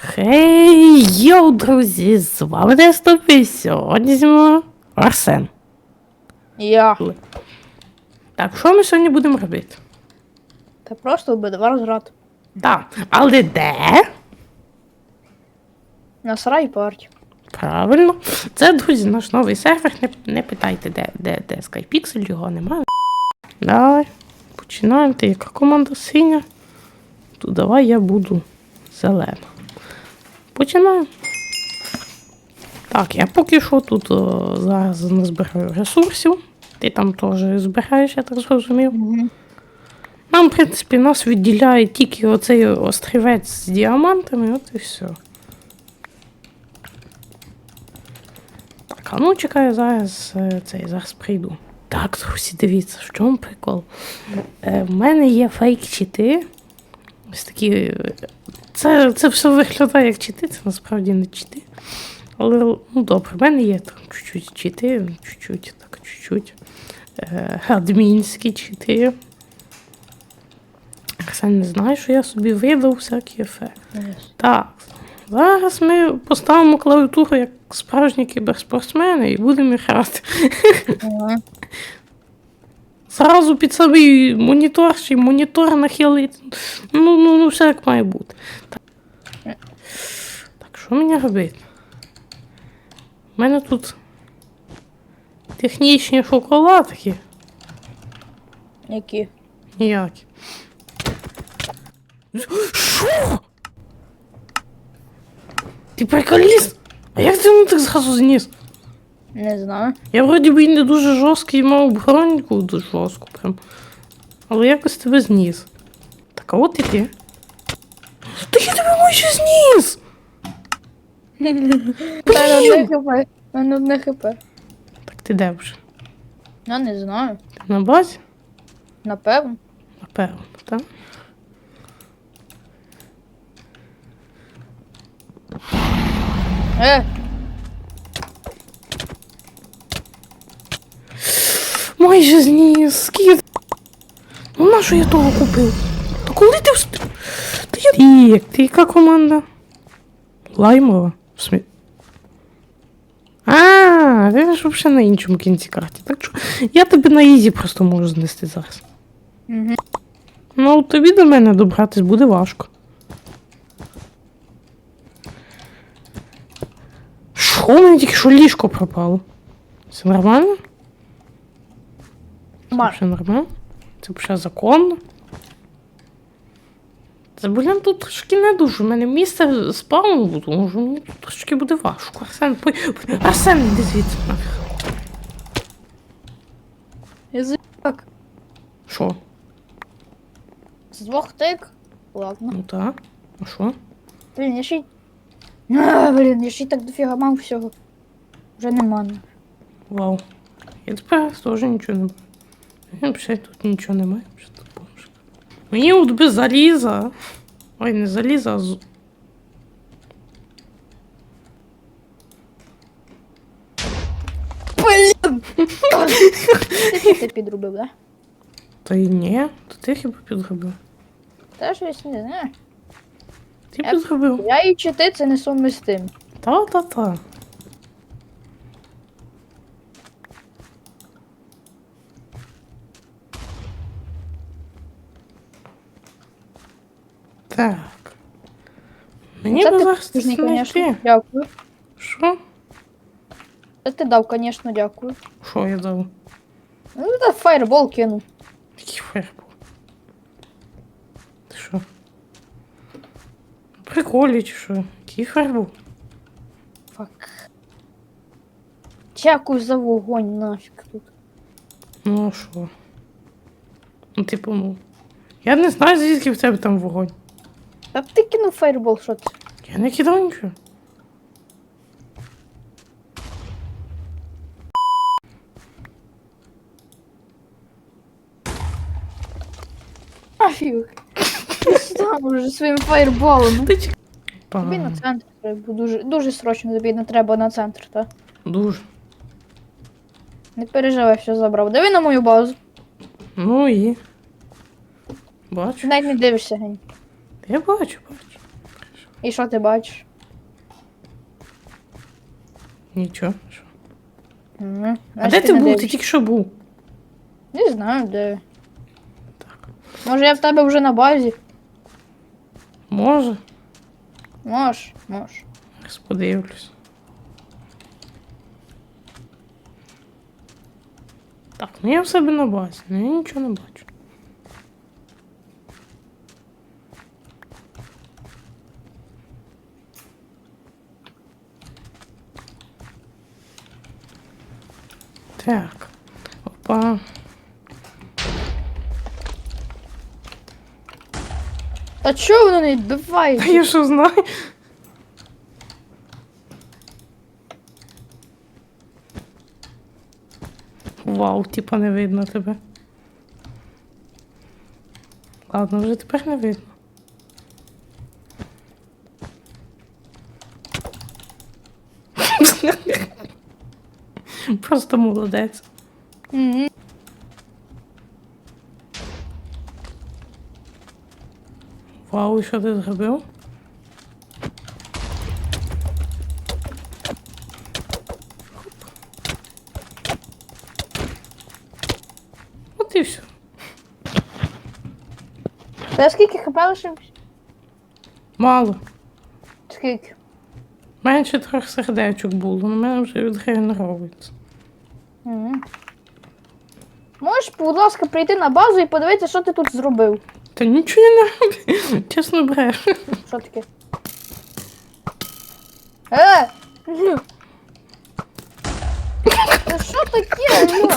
Хей, йоу, друзі! З вами Дестопі. Сьогодні зі мною Арсен. Я. Так, що ми сьогодні будемо робити? Та просто вбивав розрад. Так, але де? На сарай парті. Правильно. Це, друзі, наш новий сервер. Не, не питайте, де, де, де SkyPixel, його немає. Давай. Починаємо. Ти яка команда синя? То давай я буду зелена. Починаємо. Так, я поки що тут о, зараз не збираю ресурсів. Ти там теж збираєш, я так зрозумів. Нам, в принципі, нас відділяє тільки оцей острівець з діамантами, от і все. Так, а ну чекаю, зараз е, цей зараз прийду. Так, друзі, дивіться, в чому прикол. Е, в мене є фейк чити. Ось такі. Це, це все виглядає як чити, це насправді не чити. Але ну добре, в мене є там чуть-чуть чити, чуть-чуть, так, чуть-чуть. Е, адмінські чити. Арсен не знає, що я собі видав всякі ефекти. Так, зараз ми поставимо клавіатуру як справжні кіберспортсмени і будемо грати. Зразу під самий монітор чи монітор нахилити. Ну, ну, ну, все як має бути. Так, так що мені робити? У мене тут технічні шоколадки Які? ніякі. Що? Ти приколіст? А як ти мене так зразу зніс? Не знаю. Я вроді би не дуже жорсткий мав броньку дуже жорстку прям. Але якось тебе зніс. Так, а от і ти. Та я тебе майже зніс! Мене одне хп. Мене одне хп. Так ти де вже? Я не знаю. Ти на базі? Напевно. Напевно, так? Е, Майже зніс, скільки. Ну на що я того купив? Та коли ти встиг? Та я. І, ти яка команда? Лаймова? В смі... А, ти ж взагалі на іншому кінці карті. Так що я тебе на ізі просто можу знести зараз. Мгм. Ну, тобі до мене добратись буде важко. Що у мене тільки що ліжко пропало? Це нормально? Це нормально? Це вже законно? Це, блін, тут трошки не дуже. У мене місце спавну буде, тому що мені тут трошки буде важко. Арсен, по... Арсен, іди звідси. язик. Що? З двох тик. Ладно. Ну так. А що? Блін, я ще й. А, блін, я ще й так дофіга мав всього. Вже нема. Вау. Я тепер теж нічого не маю. Взагалі тут нічого немає. Що тут бомж? Мені от би заліза. Ой, не заліза, а з... Блін! Ти, підрубив, да? Та й ні, то ти хіба підробив. Та щось не знаю. Ти Я- підробив. Я і чити це не сумістим. Та-та-та. Так. Мені Це би ти знайти. звісно. Дякую. Що? Це ти дав, звісно, дякую. Що я дав? Ну, та фаєрбол кинув. Який фаербол? Ти що? Приколі чи що? Який фаербол? Фак. Дякую за вогонь нафіг тут. Ну а що? Ну, типу, ну. Я не знаю, звідки в тебе там вогонь. Та ти кинув фаєрбол, що? Я не кидав нічого. Нафіг. Ти Сам уже своїм фаєрболом. Ти чекай. Тобі на центр треба. Дуже, дуже срочно тобі не треба на центр, та? Дуже. Не переживай, все забрав. Диви на мою базу. Ну і. Бачу. Навіть не дивишся, гень. Я бачу, бачу. І що ти бачиш? Нічого. Що? Мгм. А де ти був? Ти тільки що був? Не знаю, де. Так. Може я в тебе вже на базі? Може. Мож, мож. Зараз подивлюсь. Так, ну я в себе на базі, ну я нічого не бачу. Так. Опа. Та чого воно не Та відбивається? я що знаю? Вау, типа не видно тебе. Ладно, вже тепер не видно. Просто молодець. Мгм. Вау, і що ти зробив? От і все. Та скільки хп лишився? Мало. Скільки? Менше трьох сердечок було, у мене вже відгенеровується. Можеш, будь ласка, прийти на базу і подивитися, що ти тут зробив. Та нічого я не роблю. Чесно бреш. Що таке? Е! Та що таке, алло?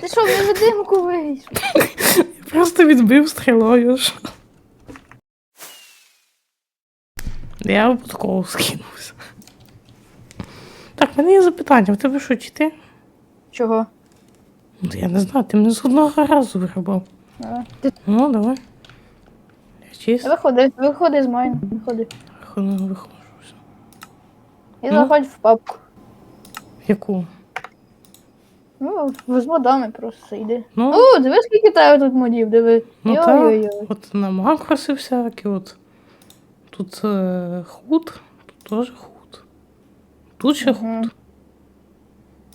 Ти що, в невидимку вийшов? Я просто відбив стрілою. що. Я випадково скинувся. Так, в мене є запитання. В тебе що, чи ти? Чого? Ну, Я не знаю, ти мене з одного разу виграбав. Е, Ти Ну, давай. Я чисто. виходи, виходи з майна, виходи. Виходжу, виходжу. все. І Ну. заходь в папку. Яку? Ну, з модами просто йди. Ну, О, диви, скільки тебе тут модів, диви. ну Йой-йой-йой. так. От на макроси всякі, от. Тут е, худ, тут теж худ. Тут ще худ.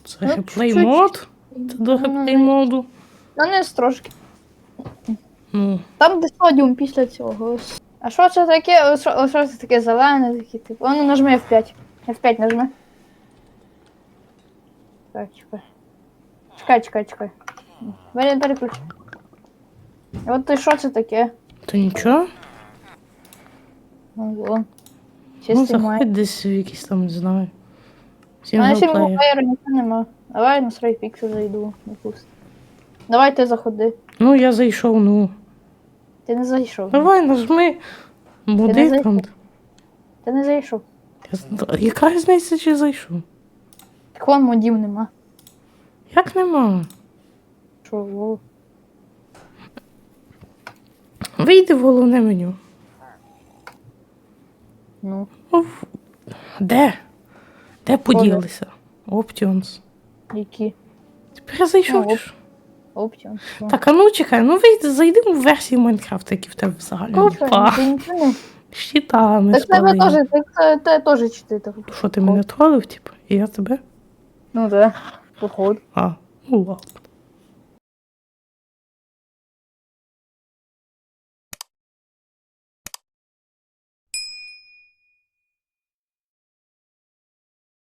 Це Ну, геймплей-мод? Це до Ну, реплей моду. Нанес трошки. Ну, Там десь подіум після цього. А що це таке? Що, що це таке зелене, таке, типу. Воно нажми F5. F5 нажми. Чекай, чекай. Чекай, чекай, чекай. Бери, переключ. От ти що це таке? то нічого. Ну, вон. Ну, Чистий май. заходь десь в якийсь там, не знаю. У мене Сінглплеєр. сінглплеєра ніхто нема. Давай на Срайфіксу зайду, допустим. Давай ти заходи. Ну, я зайшов, ну. Ти не зайшов. Давай, нажми. Зайшов? там. Ти не зайшов. Я Яка різниця, чи зайшов? Так вон модів нема. Як нема? Що, во. Вийди в головне меню. Ну. Де? Де поділися? Options. Які? Тепер я зайшов. Ну, чи що? Options. ну. Так, а ну чекай, ну вийди, зайди в версії Майнкрафта, які в тебе взагалі. Слухай, ти нічого не. щитами Так тебе теж, так це те теж читати. Що ти мене тролив, типу? І я тебе? Ну да, походу. А, ну ладно.